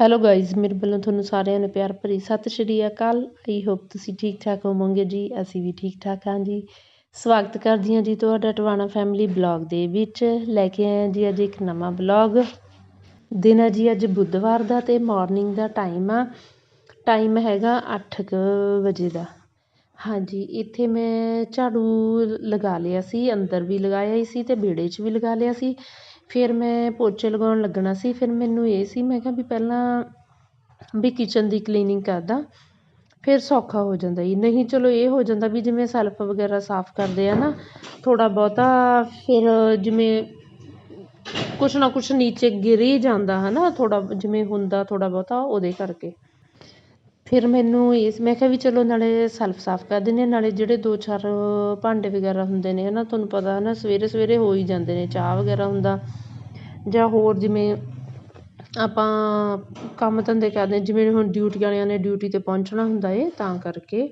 Hello guys ਮੇਰੇ ਵੱਲੋਂ ਤੁਹਾਨੂੰ ਸਾਰਿਆਂ ਨੂੰ ਪਿਆਰ ਭਰੀ ਸਤਿ ਸ਼੍ਰੀ ਅਕਾਲ। ਆਈ ਹੋਪ ਤੁਸੀਂ ਠੀਕ ਠਾਕ ਹੋਵੋਗੇ ਜੀ, ਅਸੀਂ ਵੀ ਠੀਕ ਠਾਕ ਹਾਂ ਜੀ। ਸਵਾਗਤ ਕਰਦੀ ਹਾਂ ਜੀ ਤੁਹਾਡਾ ਟਵਾਣਾ ਫੈਮਿਲੀ ਬਲੌਗ ਦੇ ਵਿੱਚ। ਲੈ ਕੇ ਆਏ ਹਾਂ ਜੀ ਅੱਜ ਇੱਕ ਨਵਾਂ ਬਲੌਗ ਦਿਨ ਹੈ ਜੀ ਅੱਜ ਬੁੱਧਵਾਰ ਦਾ ਤੇ ਮਾਰਨਿੰਗ ਦਾ ਟਾਈਮ ਆ। ਟਾਈਮ ਹੈਗਾ 8 ਕੁ ਵਜੇ ਦਾ। ਹਾਂਜੀ, ਇੱਥੇ ਮੈਂ ਝਾੜੂ ਲਗਾ ਲਿਆ ਸੀ, ਅੰਦਰ ਵੀ ਲਗਾਇਆ ਹੀ ਸੀ ਤੇ ਵਿਹੜੇ 'ਚ ਵੀ ਲਗਾ ਲਿਆ ਸੀ। ਫਿਰ ਮੈਂ ਪੋਚੇ ਲਗਾਉਣ ਲੱਗਣਾ ਸੀ, ਫਿਰ ਮੈਨੂੰ ਇਹ ਸੀ, ਮੈਂ ਕਿਹਾ ਵੀ ਪਹਿਲਾਂ ਵੀ ਕਿਚਨ ਦੀ ਕਲੀਨਿੰਗ ਕਰਦਾ, ਫਿਰ ਸੌਖਾ ਹੋ ਜਾਂਦਾ ਜੀ। ਨਹੀਂ, ਚਲੋ ਇਹ ਹੋ ਜਾਂਦਾ ਵੀ ਜਿਵੇਂ ਸੈਲਫ ਵਗੈਰਾ ਸਾਫ਼ ਕਰਦੇ ਆ ਨਾ, ਥੋੜ੍ਹਾ ਬਹੁਤਾ ਫਿਰ ਜਿਵੇਂ ਕੁਛ ਨਾ ਕੁਛ ਨੀਚੇ ਗਿਰ ਹੀ ਜਾਂਦਾ ਹੈ ਨਾ ਥੋੜ੍ਹਾ ਜਿਵੇਂ ਹੁੰਦਾ ਥੋੜ੍ਹਾ ਬਹੁਤਾ ਉਹਦੇ ਕਰਕੇ। ਫਿਰ ਮੈਨੂੰ ਇਸ, ਮੈਂ ਕਿਹਾ ਵੀ ਚਲੋ ਨਾਲੇ ਸੈਲਫ ਸਾਫ਼ ਕਰ ਦਿੰਦੇ ਹਾਂ, ਨਾਲੇ ਜਿਹੜੇ ਦੋ ਚਾਰ ਭਾਂਡੇ ਵਗੈਰਾ ਹੁੰਦੇ ਨੇ ਹੈ ਨਾ ਤੁਹਾਨੂੰ ਪਤਾ ਹੈ ਨਾ ਸਵੇਰੇ ਸਵੇਰੇ ਹੋ ਹੀ ਜਾਂਦੇ ਨੇ, ਚਾਹ ਵਗੈਰਾ ਹੁੰਦਾ। ਜਾਂ ਹੋਰ ਜਿਵੇਂ ਆਪਾਂ ਕੰਮ ਧੰਦੇ ਕਰਦੇ ਜਿਵੇਂ ਹੁਣ ਡਿਊਟੀ ਵਾਲਿਆਂ ਨੇ ਡਿਊਟੀ 'ਤੇ ਪਹੁੰਚਣਾ ਹੁੰਦਾ ਏ, ਤਾਂ ਕਰਕੇ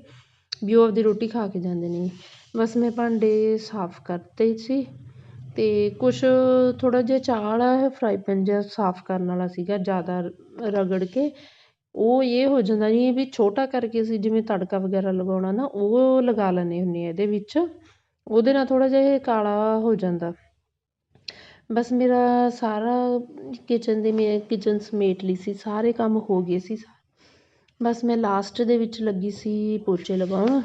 ਵੀ ਉਹ ਆਪਦੀ ਰੋਟੀ ਖਾ ਕੇ ਜਾਂਦੇ ਨੇ। ਬਸ ਮੈਂ ਭਾਂਡੇ ਸਾਫ਼ ਕਰਤੇ ਸੀ ਅਤੇ ਕੁਛ ਥੋੜ੍ਹਾ ਜਿਹਾ ਚਾਹ ਵਾਲਾ ਫਰਾਈ ਪੈਨ ਜਿਹਾ ਸਾਫ਼ ਕਰਨ ਵਾਲਾ ਸੀਗਾ, ਜ਼ਿਆਦਾ ਰਗੜ ਕੇ। ਉਹ ਇਹ ਹੋ ਜਾਂਦਾ ਜੀ ਵੀ ਛੋਟਾ ਕਰਕੇ ਅਸੀਂ ਜਿਵੇਂ ਤੜਕਾ ਵਗੈਰਾ ਲਗਾਉਣਾ ਨਾ, ਉਹ ਲਗਾ ਲੈਂਦੇ ਹੁੰਦੇ ਹਾਂ ਇਹਦੇ ਵਿੱਚ। ਉਹਦੇ ਨਾਲ ਥੋੜ੍ਹਾ ਜਿਹਾ ਇਹ ਕਾਲਾ ਹੋ ਜਾਂਦਾ। ਬਸ ਮੇਰਾ ਸਾਰਾ ਕਿਚਨ ਦੇ ਮੈਂ ਕਿਚਨ ਸਮੇਟ ਲਈ ਸੀ, ਸਾਰੇ ਕੰਮ ਹੋ ਗਏ ਸੀ। ਬਸ ਮੈਂ ਲਾਸਟ ਦੇ ਵਿੱਚ ਲੱਗੀ ਸੀ ਪੋਚੇ ਲਗਾਉਣ।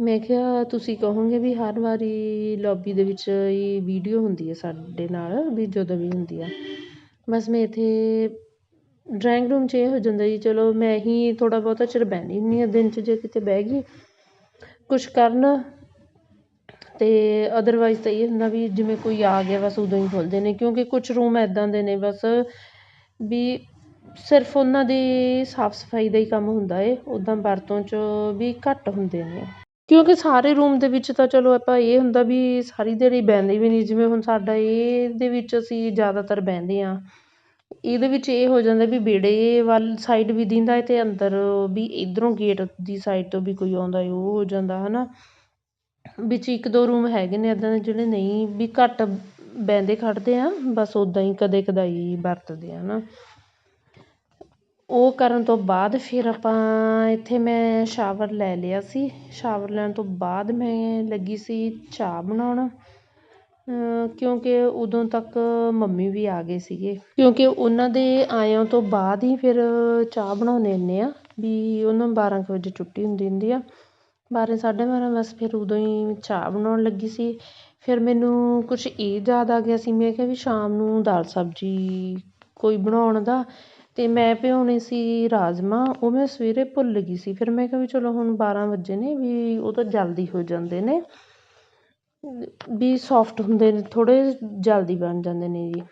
ਮੈਂ ਕਿਹਾ ਤੁਸੀਂ ਕਹੋਗੇ ਵੀ ਹਰ ਵਾਰੀ ਲੌਬੀ ਦੇ ਵਿੱਚ ਇਹ ਵੀਡੀਓ ਹੁੰਦੀ ਹੈ ਸਾਡੇ ਨਾਲ ਵੀ ਜਦੋਂ ਵੀ ਹੁੰਦੀ ਆ। ਬਸ ਮੈਂ ਇੱਥੇ ਡਰਾਇੰਗ ਰੂਮ 'ਚ ਇਹ ਹੋ ਜਾਂਦਾ ਜੀ, ਚਲੋ ਮੈਂ ਹੀ ਥੋੜ੍ਹਾ ਬਹੁਤਾ ਚਿਰ ਬਹਿੰਦੀ ਹੁੰਦੀ ਹਾਂ ਦਿਨ 'ਚ, ਜੇ ਕਿਤੇ ਬਹਿ ਗਈ। ਕੁਛ ਕਰਨ ਅਤੇ ਅਦਰਵਾਈਜ਼ ਤਾਂ ਇਹ ਹੁੰਦਾ ਵੀ ਜਿਵੇਂ ਕੋਈ ਆ ਗਿਆ, ਬਸ ਉਦੋਂ ਹੀ ਖੋਲ੍ਹਦੇ ਨੇ, ਕਿਉਂਕਿ ਕੁਛ ਰੂਮ ਇੱਦਾਂ ਦੇ ਨੇ, ਬਸ ਵੀ ਸਿਰਫ ਉਹਨਾਂ ਦੀ ਸਾਫ਼ ਸਫ਼ਾਈ ਦਾ ਹੀ ਕੰਮ ਹੁੰਦਾ ਏ ਉੱਦਾਂ ਵਰਤੋਂ 'ਚ ਵੀ ਘੱਟ ਹੁੰਦੇ ਨੇ। ਕਿਉਂਕਿ ਸਾਰੇ ਰੂਮ ਦੇ ਵਿੱਚ ਤਾਂ ਚਲੋ ਆਪਾਂ ਇਹ ਹੁੰਦਾ ਵੀ ਸਾਰੀ ਦਿਹਾੜੀ ਬਹਿੰਦੇ ਵੀ ਨਹੀਂ, ਜਿਵੇਂ ਹੁਣ ਸਾਡਾ ਇਹਦੇ ਵਿੱਚ ਅਸੀਂ ਜ਼ਿਆਦਾਤਰ ਬਹਿੰਦੇ ਹਾਂ। ਇਹਦੇ ਵਿੱਚ ਇਹ ਹੋ ਜਾਂਦਾ ਵੀ ਵਿਹੜੇ ਵੱਲ ਸਾਈਡ ਵੀ ਦਿੰਦਾ ਅਤੇ ਅੰਦਰ ਵੀ ਇੱਧਰੋਂ ਗੇਟ ਦੀ ਸਾਈਡ ਤੋਂ ਵੀ ਕੋਈ ਆਉਂਦਾ ਉਹ ਹੋ ਜਾਂਦਾ ਹੈ ਨਾ ਵਿੱਚ ਇੱਕ ਦੋ ਰੂਮ ਹੈਗੇ ਨੇ ਇੱਦਾਂ ਦੇ ਜਿਹੜੇ ਨਹੀਂ, ਵੀ ਘੱਟ ਬਹਿੰਦੇ ਖੜ੍ਹਦੇ ਆ, ਬਸ ਉੱਦਾਂ ਹੀ ਕਦੇ ਕਦਾਈ ਵਰਤਦੇ ਆ ਨਾ ਉਹ ਕਰਨ ਤੋਂ ਬਾਅਦ ਫਿਰ ਆਪਾਂ ਇੱਥੇ ਮੈਂ ਸ਼ਾਵਰ ਲੈ ਲਿਆ ਸੀ। ਸ਼ਾਵਰ ਲੈਣ ਤੋਂ ਬਾਅਦ ਮੈਂ ਲੱਗੀ ਸੀ ਚਾਹ ਬਣਾਉਣ। ਕਿਉਂਕਿ ਉਦੋਂ ਤੱਕ ਮੰਮੀ ਵੀ ਆ ਗਏ ਸੀਗੇ। ਕਿਉਂਕਿ ਉਹਨਾਂ ਦੇ ਆਇਆਂ ਤੋਂ ਬਾਅਦ ਹੀ ਫਿਰ ਚਾਹ ਬਣਾਉਂਦੇ ਹੁੰਦੇ ਹਾਂ ਵੀ ਉਹਨਾਂ ਬਾਰਾਂ ਕੁ ਵਜੇ ਛੁੱਟੀ ਹੁੰਦੀ ਹੁੰਦੀ ਆ। ਬਾਰਾਂ, ਸਾਢੇ ਬਾਰਾਂ ਬਸ ਫਿਰ ਉਦੋਂ ਹੀ ਚਾਹ ਬਣਾਉਣ ਲੱਗੀ ਸੀ। ਫਿਰ ਮੈਨੂੰ ਕੁਛ ਇਹ ਯਾਦ ਆ ਗਿਆ ਸੀ, ਮੈਂ ਕਿਹਾ ਵੀ ਸ਼ਾਮ ਨੂੰ ਦਾਲ ਸਬਜ਼ੀ ਕੋਈ ਬਣਾਉਣ ਦਾ। ਅਤੇ ਮੈਂ ਭਿਓਣੇ ਸੀ ਰਾਜਮਾਂਹ ਉਹ ਮੈਂ ਸਵੇਰੇ ਭੁੱਲ ਗਈ ਸੀ। ਫਿਰ ਮੈਂ ਕਿਹਾ ਵੀ ਚਲੋ ਹੁਣ ਬਾਰਾਂ ਵਜੇ ਨੇ, ਵੀ ਉਹ ਤਾਂ ਜਲਦੀ ਹੋ ਜਾਂਦੇ ਨੇ। ਵੀ ਸੋਫਟ ਹੁੰਦੇ ਨੇ, ਥੋੜ੍ਹੇ ਜਲਦੀ ਬਣ ਜਾਂਦੇ ਨੇ ਜੀ।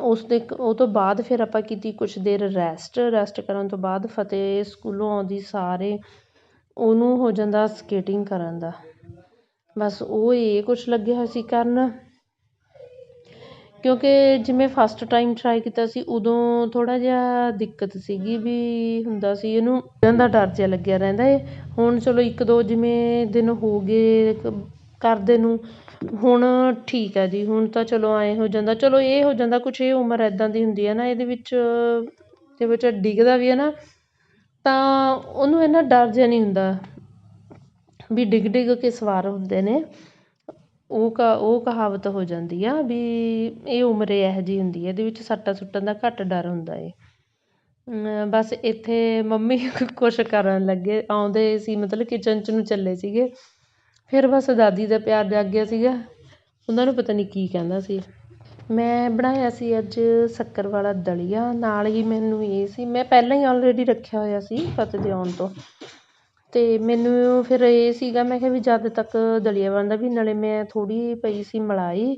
ਉਸ ਦੇ ਉਹ ਤੋਂ ਬਾਅਦ ਫਿਰ ਆਪਾਂ ਕੀਤੀ ਕੁਛ ਦੇਰ ਰੈਸਟ ਰੈਸਟ ਕਰਨ ਤੋਂ ਬਾਅਦ ਫਤਿਹ ਸਕੂਲੋਂ ਆਉਂਦੀ ਸਾਰੇ, ਉਹਨੂੰ ਹੋ ਜਾਂਦਾ ਸਕੇਟਿੰਗ ਕਰਨ ਦਾ। ਬਸ ਉਹ ਇਹ ਕੁਛ ਲੱਗਿਆ ਹੋਇਆ ਸੀ ਕਰਨ। ਕਿਉਂਕਿ ਜਿਵੇਂ ਫਸਟ ਟਾਈਮ ਟਰਾਈ ਕੀਤਾ ਸੀ, ਉਦੋਂ ਥੋੜ੍ਹਾ ਜਿਹਾ ਦਿੱਕਤ ਸੀਗੀ ਵੀ ਹੁੰਦਾ ਸੀ, ਇਹਨੂੰ ਦਾ ਡਰ ਜਿਹਾ ਲੱਗਿਆ ਰਹਿੰਦਾ ਏ। ਹੁਣ ਚਲੋ ਇੱਕ ਦੋ ਜਿਵੇਂ ਦਿਨ ਹੋ ਗਏ ਕਰਦੇ ਨੂੰ ਹੁਣ ਠੀਕ ਹੈ ਜੀ, ਹੁਣ ਤਾਂ ਚਲੋ ਐਂ ਹੋ ਜਾਂਦਾ, ਚਲੋ ਇਹ ਹੋ ਜਾਂਦਾ, ਕੁਛ ਇਹ ਉਮਰ ਇੱਦਾਂ ਦੀ ਹੁੰਦੀ ਹੈ ਨਾ, ਇਹਦੇ ਵਿੱਚ ਜੇ ਬੱਚਾ ਡਿੱਗਦਾ ਵੀ ਹੈ ਨਾ, ਤਾਂ ਉਹਨੂੰ ਇੰਨਾ ਡਰ ਜਿਹਾ ਨਹੀਂ ਹੁੰਦਾ ਵੀ ਡਿੱਗ ਡਿੱਗ ਕੇ ਸਵਾਰ ਹੁੰਦੇ ਨੇ। ਉਹ ਕ, ਉਹ ਕਹਾਵਤ ਹੋ ਜਾਂਦੀ ਆ ਵੀ ਇਹ ਉਮਰ ਇਹੋ ਜਿਹੀ ਹੁੰਦੀ ਹੈ, ਇਹਦੇ ਵਿੱਚ ਸੱਟਾਂ ਸੁੱਟਾਂ ਦਾ ਘੱਟ ਡਰ ਹੁੰਦਾ ਏ। ਬਸ ਇੱਥੇ ਮੰਮੀ ਕੁਛ ਕਰਨ ਲੱਗੇ, ਆਉਂਦੇ ਸੀ, ਮਤਲਬ ਕਿਚਨ 'ਚ ਨੂੰ ਚੱਲੇ ਸੀਗੇ। ਫਿਰ ਬਸ ਦਾਦੀ ਦਾ ਪਿਆਰ ਜਾਗ ਗਿਆ ਸੀਗਾ। ਉਹਨਾਂ ਨੂੰ ਪਤਾ ਨਹੀਂ ਕੀ ਕਹਿੰਦਾ ਸੀ। ਮੈਂ ਬਣਾਇਆ ਸੀ ਅੱਜ ਸ਼ੱਕਰ ਵਾਲਾ ਦਲੀਆ। ਨਾਲ ਹੀ ਮੈਨੂੰ ਇਹ ਸੀ, ਮੈਂ ਪਹਿਲਾਂ ਹੀ ਆਲਰੇਡੀ ਰੱਖਿਆ ਹੋਇਆ ਸੀ ਫਤਿਹ ਦੇ ਆਉਣ ਤੋਂ। ਅਤੇ ਮੈਨੂੰ ਫਿਰ ਇਹ ਸੀਗਾ, ਮੈਂ ਕਿਹਾ ਵੀ ਜਦ ਤੱਕ ਦਲੀਆ ਬਣਦਾ ਵੀ ਨਾਲੇ ਮੈਂ ਥੋੜ੍ਹੀ ਪਈ ਸੀ ਮਲਾਈ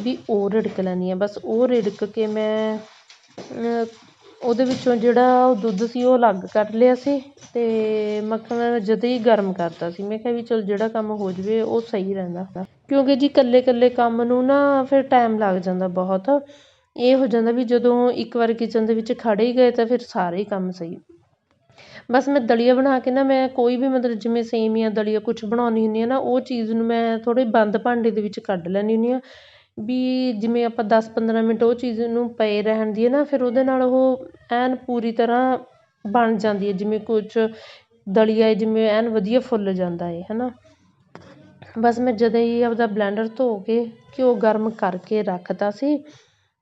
ਵੀ ਉਹ ਰਿੜਕ ਲੈਂਦੀ ਹਾਂ। ਬਸ ਉਹ ਰਿੜਕ ਕੇ ਮੈਂ ਉਹਦੇ ਵਿੱਚੋਂ ਜਿਹੜਾ ਉਹ ਦੁੱਧ ਸੀ, ਉਹ ਅਲੱਗ ਕੱਢ ਲਿਆ ਸੀ ਅਤੇ ਮੱਖਣ ਜਦੇ ਹੀ ਗਰਮ ਕਰਤਾ ਸੀ। ਮੈਂ ਕਿਹਾ ਵੀ ਚਲ ਜਿਹੜਾ ਕੰਮ ਹੋ ਜਾਵੇ, ਉਹ ਸਹੀ ਰਹਿੰਦਾ ਕਿਉਂਕਿ ਜੀ ਇਕੱਲੇ ਇਕੱਲੇ ਕੰਮ ਨੂੰ ਨਾ ਫਿਰ ਟਾਈਮ ਲੱਗ ਜਾਂਦਾ ਬਹੁਤ। ਇਹ ਹੋ ਜਾਂਦਾ ਵੀ ਜਦੋਂ ਇੱਕ ਵਾਰ ਕਿਚਨ ਦੇ ਵਿੱਚ ਖੜ੍ਹੇ ਹੀ ਗਏ ਤਾਂ ਫਿਰ ਸਾਰੇ ਹੀ ਕੰਮ ਸਹੀ। ਬਸ ਮੈਂ ਦਲੀਆ ਬਣਾ ਕੇ ਨਾ, ਮੈਂ ਕੋਈ ਵੀ ਮਤਲਬ ਜਿਵੇਂ ਸੇਮੀਆਂ ਦਲੀਆ ਕੁਛ ਬਣਾਉਂਦੀ ਹੁੰਦੀ ਹਾਂ ਨਾ, ਉਹ ਚੀਜ਼ ਨੂੰ ਮੈਂ ਥੋੜ੍ਹੇ ਬੰਦ ਭਾਂਡੇ ਦੇ ਵਿੱਚ ਕੱਢ ਲੈਂਦੀ ਹੁੰਦੀ ਹਾਂ। ਵੀ ਜਿਵੇਂ ਆਪਾਂ 10-15 ਮਿੰਟ ਉਹ ਚੀਜ਼ ਨੂੰ ਪਏ ਰਹਿਣ ਦੀਏ ਨਾ, ਫਿਰ ਉਹਦੇ ਨਾਲ ਉਹ ਐਨ ਪੂਰੀ ਤਰ੍ਹਾਂ ਬਣ ਜਾਂਦੀ ਹੈ, ਜਿਵੇਂ ਕੁਛ ਦਲੀਆ ਏ ਜਿਵੇਂ ਐਨ ਵਧੀਆ ਫੁੱਲ ਜਾਂਦਾ ਏ ਹੈ ਨਾ ਬਸ ਮੈਂ ਜਦੋਂ ਹੀ ਆਪਦਾ ਬਲੈਂਡਰ ਧੋ ਕੇ ਘਿਓ ਗਰਮ ਕਰਕੇ ਰੱਖਤਾ ਸੀ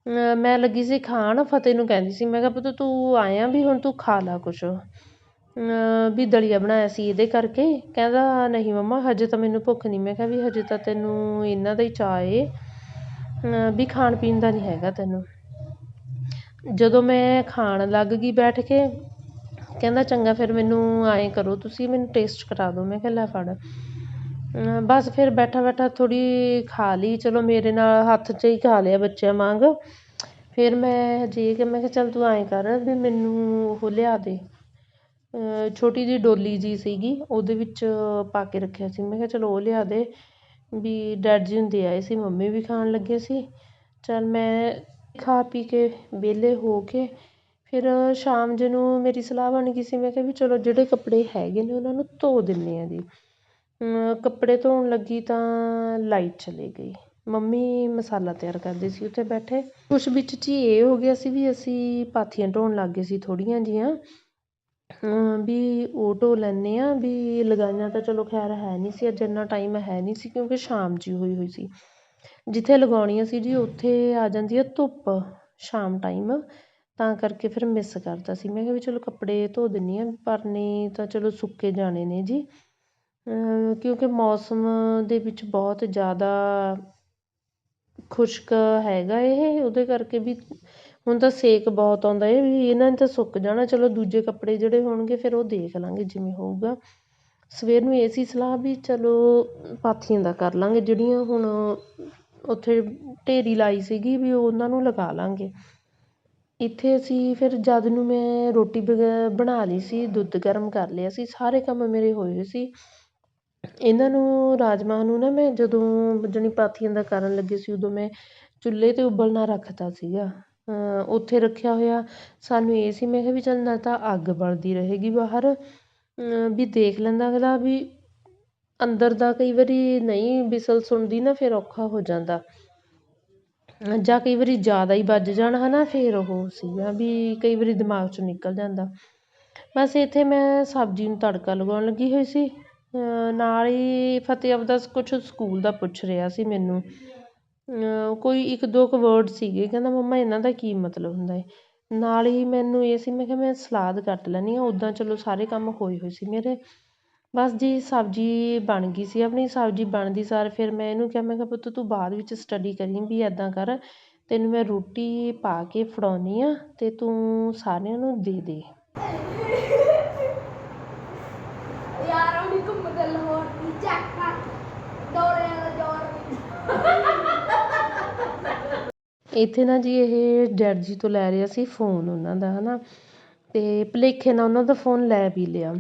ਮੈਂ ਲੱਗੀ ਸੀ ਖਾਣ, ਫਤਿਹ ਨੂੰ ਕਹਿੰਦੀ ਸੀ, ਮੈਂ ਕਿਹਾ ਪੁੱਤ ਤੂੰ ਆਇਆ ਵੀ ਹੁਣ ਤੂੰ ਖਾ ਲਾ ਕੁਛ। ਵੀ ਦਲੀਆ ਬਣਾਇਆ ਸੀ ਇਹਦੇ ਕਰਕੇ। ਕਹਿੰਦਾ, ਨਹੀਂ ਮੰਮਾ, ਹਜੇ ਤਾਂ ਮੈਨੂੰ ਭੁੱਖ ਨਹੀਂ ਮੈਂ ਕਿਹਾ ਵੀ ਹਜੇ ਤਾਂ ਤੈਨੂੰ ਇਹਨਾਂ ਦਾ ਹੀ ਚਾਅ ਏ। ਵੀ ਖਾਣ ਪੀਣ ਦਾ ਨਹੀਂ ਹੈਗਾ ਤੈਨੂੰ। ਜਦੋਂ ਮੈਂ ਖਾਣ ਲੱਗ ਗਈ ਬੈਠ ਕੇ, ਕਹਿੰਦਾ ਚੰਗਾ ਫਿਰ ਮੈਨੂੰ ਐਂ ਕਰੋ, ਤੁਸੀਂ ਮੈਨੂੰ ਟੇਸਟ ਕਰਾ ਦਿਓ। ਮੈਂ ਕਿਹਾ ਲੈ ਫੜ। ਬਸ ਫਿਰ ਬੈਠਾ ਬੈਠਾ ਥੋੜ੍ਹੀ ਖਾ ਲਈ। ਚਲੋ ਮੇਰੇ ਨਾਲ ਹੱਥ 'ਚ ਹੀ ਖਾ ਲਿਆ ਬੱਚਿਆਂ ਵਾਂਗ। ਫਿਰ ਮੈਂ ਹਜੇ ਕਿ ਮੈਂ ਕਿਹਾ ਚੱਲ ਤੂੰ ਐਂ ਕਰ ਵੀ ਮੈਨੂੰ ਉਹ ਲਿਆ ਦੇ। ਛੋਟੀ ਜਿਹੀ ਡੋਲੀ ਜਿਹੀ ਸੀਗੀ, ਉਹਦੇ ਵਿੱਚ ਪਾ ਕੇ ਰੱਖਿਆ ਸੀ। ਮੈਂ ਕਿਹਾ ਚਲੋ ਉਹ ਲਿਆ ਦੇ। ਵੀ ਡੈਡ ਜੀ ਹੁੰਦੇ ਆਏ ਸੀ, ਮੰਮੀ ਵੀ ਖਾਣ ਲੱਗੇ ਸੀ। ਚੱਲ ਮੈਂ ਖਾ ਪੀ ਕੇ ਵਿਹਲੇ ਹੋ ਕੇ ਫਿਰ ਸ਼ਾਮ ਜੇ ਨੂੰ ਮੇਰੀ ਸਲਾਹ ਬਣ ਗਈ ਸੀ, ਮੈਂ ਕਿਹਾ ਵੀ ਚਲੋ ਜਿਹੜੇ ਕੱਪੜੇ ਹੈਗੇ ਨੇ ਉਹਨਾਂ ਨੂੰ ਧੋ ਦਿੰਦੇ ਹਾਂ ਜੀ। ਕੱਪੜੇ ਧੋਣ ਲੱਗੀ ਤਾਂ ਲਾਈਟ ਚਲੀ ਗਈ। ਮੰਮੀ ਮਸਾਲਾ ਤਿਆਰ ਕਰਦੇ ਸੀ ਉੱਥੇ ਬੈਠੇ। ਕੁਛ ਵਿੱਚ 'ਚ ਹੀ ਇਹ ਹੋ ਗਿਆ ਸੀ ਵੀ ਅਸੀਂ ਪਾਥੀਆਂ ਢੋਣ ਲੱਗ ਗਏ ਸੀ ਥੋੜ੍ਹੀਆਂ ਜਿਹੀਆਂ। ਵੀ ਉਹ ਢੋ ਲੈਂਦੇ ਹਾਂ ਵੀ ਲਗਾਈਆਂ ਤਾਂ ਚਲੋ ਖੈਰ ਹੈ ਨਹੀਂ ਸੀ, ਅੱਜ ਇੰਨਾ ਟਾਈਮ ਹੈ ਨਹੀਂ ਸੀ ਕਿਉਂਕਿ ਸ਼ਾਮ ਜਿਹੀ ਹੋਈ ਹੋਈ ਸੀ। ਜਿੱਥੇ ਲਗਾਉਣੀਆਂ ਸੀ ਜੀ ਉੱਥੇ ਆ ਜਾਂਦੀ ਹੈ ਧੁੱਪ ਸ਼ਾਮ ਟਾਈਮ ਤਾਂ ਕਰਕੇ ਫਿਰ ਮਿਸ ਕਰਤਾ ਸੀ। ਮੈਂ ਕਿਹਾ ਵੀ ਚਲੋ ਕੱਪੜੇ ਧੋ ਦਿੰਦੀ ਹਾਂ, ਪਰ ਨਹੀਂ ਤਾਂ ਚਲੋ ਸੁੱਕੇ ਜਾਣੇ ਨੇ ਜੀ। ਕਿਉਂਕਿ ਮੌਸਮ ਦੇ ਵਿੱਚ ਬਹੁਤ ਜ਼ਿਆਦਾ ਖੁਸ਼ਕ ਹੈਗਾ ਇਹ, ਉਹਦੇ ਕਰਕੇ ਵੀ ਹੁਣ ਤਾਂ ਸੇਕ ਬਹੁਤ ਆਉਂਦਾ ਹੈ, ਵੀ ਇਹਨਾਂ ਨੇ ਤਾਂ ਸੁੱਕ ਜਾਣਾ, ਚਲੋ ਦੂਜੇ ਕੱਪੜੇ ਜਿਹੜੇ ਹੋਣਗੇ ਫਿਰ ਉਹ ਦੇਖ ਲਾਂਗੇ ਜਿਵੇਂ ਹੋਊਗਾ। ਸਵੇਰ ਨੂੰ ਇਹ ਸੀ ਸਲਾਹ ਵੀ ਚਲੋ ਪਾਥੀਆਂ ਦਾ ਕਰ ਲਵਾਂਗੇ ਜਿਹੜੀਆਂ ਹੁਣ ਉੱਥੇ ਢੇਰੀ ਲਾਈ ਸੀਗੀ ਵੀ ਉਹਨਾਂ ਨੂੰ ਲਗਾ ਲਵਾਂਗੇ ਇੱਥੇ ਅਸੀਂ ਫਿਰ ਜਦ ਨੂੰ ਮੈਂ ਰੋਟੀ ਬਣਾ ਲਈ ਸੀ, ਦੁੱਧ ਗਰਮ ਕਰ ਲਿਆ ਸੀ, ਸਾਰੇ ਕੰਮ ਮੇਰੇ ਹੋਏ ਹੋਏ ਸੀ। ਇਹਨਾਂ ਨੂੰ ਰਾਜਮਾਂਹ ਨੂੰ ਨਾ ਮੈਂ ਜਦੋਂ ਜਾਣੀ ਪਾਥੀਆਂ ਦਾ ਕਰਨ ਲੱਗੀ ਸੀ, ਉਦੋਂ ਮੈਂ ਚੁੱਲ੍ਹੇ 'ਤੇ ਉਬਲਣਾ ਰੱਖਤਾ ਸੀਗਾ। ਉੱਥੇ ਰੱਖਿਆ ਹੋਇਆ। ਸਾਨੂੰ ਇਹ ਸੀ, ਮੈਂ ਕਿਹਾ ਵੀ ਚੱਲ ਨਾ ਤਾਂ ਅੱਗ ਬਲਦੀ ਰਹੇਗੀ ਬਾਹਰ। ਵੀ ਦੇਖ ਲੈਂਦਾ, ਅਗਲਾ ਵੀ ਅੰਦਰ ਦਾ ਕਈ ਵਾਰੀ ਨਹੀਂ ਵਿਸਲ ਸੁਣਦੀ ਨਾ ਫਿਰ ਔਖਾ ਹੋ ਜਾਂਦਾ। ਜਾਂ ਕਈ ਵਾਰੀ ਜ਼ਿਆਦਾ ਹੀ ਵੱਜ ਜਾਣ ਹੈ ਨਾ ਫਿਰ ਉਹ ਸੀਗਾ ਵੀ ਕਈ ਵਾਰੀ ਦਿਮਾਗ 'ਚੋਂ ਨਿਕਲ ਜਾਂਦਾ। ਬਸ ਇੱਥੇ ਮੈਂ ਸਬਜ਼ੀ ਨੂੰ ਤੜਕਾ ਲਗਾਉਣ ਲੱਗੀ ਹੋਈ ਸੀ। ਨਾਲ ਹੀ ਫਤਿਹ ਆਪਦਾ ਕੁਛ ਸਕੂਲ ਦਾ ਪੁੱਛ ਰਿਹਾ ਸੀ ਮੈਨੂੰ। ਕੋਈ ਇੱਕ ਦੋ ਕੁ ਵਰਡ ਸੀਗੇ, ਕਹਿੰਦਾ ਮੰਮਾ ਇਹਨਾਂ ਦਾ ਕੀ ਮਤਲਬ ਹੁੰਦਾ ਹੈ ਨਾਲ ਹੀ ਮੈਨੂੰ ਇਹ ਸੀ, ਮੈਂ ਕਿਹਾ ਮੈਂ ਸਲਾਦ ਕੱਟ ਲੈਂਦੀ ਹਾਂ ਉੱਦਾਂ ਚਲੋ ਸਾਰੇ ਕੰਮ ਹੋਏ ਹੋਏ ਸੀ ਮੇਰੇ। ਬਸ ਜੀ ਸਬਜ਼ੀ ਬਣ ਗਈ ਸੀ, ਆਪਣੀ ਸਬਜ਼ੀ ਬਣਦੀ ਸਾਰ ਫਿਰ ਮੈਂ ਇਹਨੂੰ ਕਿਹਾ, ਮੈਂ ਕਿਹਾ ਪੁੱਤ ਤੂੰ ਬਾਅਦ ਵਿੱਚ ਸਟੱਡੀ ਕਰੀਂ ਵੀ ਇੱਦਾਂ ਕਰ, ਤੈਨੂੰ ਮੈਂ ਰੋਟੀ ਪਾ ਕੇ ਫੜਾਉਂਦੀ ਹਾਂ ਅਤੇ ਤੂੰ ਸਾਰਿਆਂ ਨੂੰ ਦੇ ਦੇ। ਯਾਰ ਉਹ ਨਹੀਂ ਘੁੰਮਦਾ ਲਾਹੌਰ ਦੀ ਚੱਕਾ ਇੱਥੇ ਨਾ ਜੀ ਇਹ ਡੈਡ ਜੀ ਤੋਂ ਲੈ ਰਿਹਾ ਸੀ ਫੋਨ ਉਹਨਾਂ ਦਾ ਹੈ ਨਾ ਅਤੇ ਭੁਲੇਖੇ ਨਾਲ ਉਹਨਾਂ ਦਾ ਫੋਨ ਲੈ ਵੀ ਲਿਆ।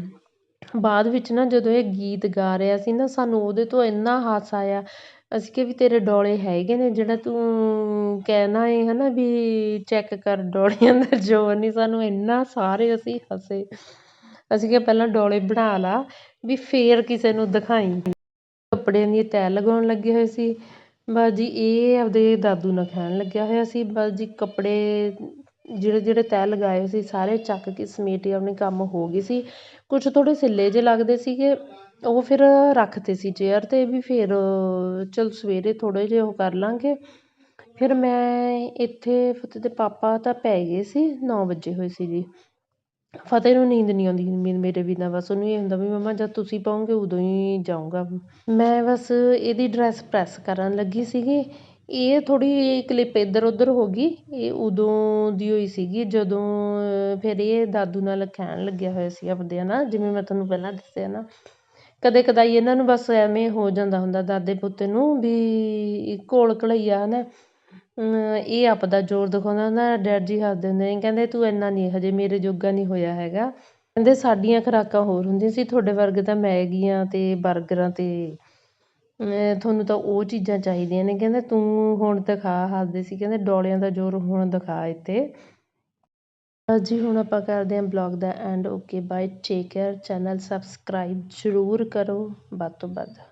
ਬਾਅਦ ਵਿੱਚ ਨਾ ਜਦੋਂ ਇਹ ਗੀਤ ਗਾ ਰਿਹਾ ਸੀ ਨਾ, ਸਾਨੂੰ ਉਹਦੇ ਤੋਂ ਇੰਨਾ ਹਾਸਾ ਆਇਆ, ਅਸੀਂ ਕਿਹਾ ਵੀ ਤੇਰੇ ਡੋਲੇ ਹੈਗੇ ਨੇ, ਜਿਹੜਾ ਤੂੰ ਕਹਿਣਾ ਏ ਹੈ ਨਾ ਵੀ ਚੈੱਕ ਕਰ ਡੋਲਿਆਂ ਦਾ ਜ਼ੋਰ ਨਹੀਂ ਸਾਨੂੰ ਇੰਨਾ ਸਾਰੇ ਅਸੀਂ ਹੱਸੇ। ਅਸੀਂ ਕਿਹਾ ਪਹਿਲਾਂ ਡੋਲੇ ਬਣਾ ਲਾ, ਵੀ ਫੇਰ ਕਿਸੇ ਨੂੰ ਦਿਖਾਈ। ਕੱਪੜਿਆਂ ਦੀ ਤੈਅ ਲਗਾਉਣ ਲੱਗੇ ਹੋਏ ਸੀ। ਬਸ ਜੀ, ਇਹ ਆਪਦੇ ਦਾਦੂ ਨਾਲ ਖਾਣ ਲੱਗਿਆ ਹੋਇਆ ਸੀ। ਬਸ ਜੀ, ਕੱਪੜੇ ਜਿਹੜੇ ਜਿਹੜੇ ਤੈਅ ਲਗਾਏ ਹੋਏ ਸੀ, ਸਾਰੇ ਚੱਕ ਕੇ ਸਮੇਟ ਕੇ ਆਪਣੇ ਕੰਮ ਹੋ ਗਏ ਸੀ। ਕੁਛ ਥੋੜ੍ਹੇ ਸਿੱਲੇ ਜਿਹੇ ਲੱਗਦੇ ਸੀਗੇ। ਉਹ ਫਿਰ ਰੱਖਤੇ ਸੀ ਚੇਅਰ 'ਤੇ ਵੀ ਫਿਰ ਚਲ ਸਵੇਰੇ ਥੋੜ੍ਹੇ ਜਿਹੇ ਉਹ ਕਰ ਲਾਂਗੇ। ਫਿਰ ਮੈਂ ਇੱਥੇ, ਫਤਿਹ ਦੇ ਪਾਪਾ ਤਾਂ ਪੈ ਗਏ ਸੀ, ਨੌ ਵੱਜੇ ਹੋਏ ਸੀ ਜੀ। ਫਤਿਹ ਨੂੰ ਨੀਂਦ ਨਹੀਂ ਆਉਂਦੀ ਮੇਰੇ ਬਿਨਾਂ, ਬਸ ਉਹਨੂੰ ਇਹ ਹੁੰਦਾ ਵੀ ਮੰਮਾ ਜਦ ਤੁਸੀਂ ਪਾਓਗੇ ਉਦੋਂ ਹੀ ਜਾਊਂਗਾ। ਮੈਂ ਬਸ ਇਹਦੀ ਡਰੈਸ ਪ੍ਰੈਸ ਕਰਨ ਲੱਗੀ ਸੀਗੀ। ਇਹ ਥੋੜ੍ਹੀ ਕਲਿੱਪ ਇੱਧਰ ਉੱਧਰ ਹੋ ਗਈ। ਇਹ ਉਦੋਂ ਦੀ ਹੋਈ ਸੀਗੀ, ਜਦੋਂ ਫਿਰ ਇਹ ਦਾਦੂ ਨਾਲ ਕਹਿਣ ਲੱਗਿਆ ਹੋਇਆ ਸੀ ਆਪਦੇ ਨਾ ਜਿਵੇਂ ਮੈਂ ਤੁਹਾਨੂੰ ਪਹਿਲਾਂ ਦੱਸਿਆ ਨਾ। ਕਦੇ ਕਦਾਈ ਇਹਨਾਂ ਨੂੰ ਬਸ ਐਵੇਂ ਹੋ ਜਾਂਦਾ ਹੁੰਦਾ, ਦਾਦੇ ਪੋਤੇ ਨੂੰ ਵੀ ਘੋਲ ਘਲਈਆ ਨਾ ਇਹ ਆਪਦਾ ਜ਼ੋਰ ਦਿਖਾਉਂਦਾ ਹੁੰਦਾ, ਡੈਡ ਜੀ ਹੱਸਦੇ ਹੁੰਦੇ ਨੇ, ਕਹਿੰਦੇ ਤੂੰ ਇੰਨਾ ਨਹੀਂ ਹਜੇ ਮੇਰੇ ਜੋਗਾ ਨਹੀਂ ਹੋਇਆ ਹੈਗਾ। ਕਹਿੰਦੇ ਸਾਡੀਆਂ ਖੁਰਾਕਾਂ ਹੋਰ ਹੁੰਦੀਆਂ ਸੀ, ਤੁਹਾਡੇ ਵਰਗੇ ਤਾਂ ਮੈਗੀਆਂ ਅਤੇ ਬਰਗਰਾਂ 'ਤੇ ਤੁਹਾਨੂੰ ਤਾਂ ਉਹ ਚੀਜ਼ਾਂ ਚਾਹੀਦੀਆਂ ਨੇ। ਕਹਿੰਦੇ ਤੂੰ ਹੁਣ ਦਿਖਾ, ਹੱਸਦੇ ਸੀ, ਕਹਿੰਦੇ ਡੌਲਿਆਂ ਦਾ ਜ਼ੋਰ ਹੁਣ ਦਿਖਾ ਇੱਥੇ। ਜੀ ਹੁਣ ਆਪਾਂ ਕਰਦੇ ਹਾਂ ਬਲੌਗ ਦਾ end. Okay, bye, take care, channel subscribe ਜ਼ਰੂਰ ਕਰੋ। ਵੱਧ ਤੋਂ ਵੱਧ।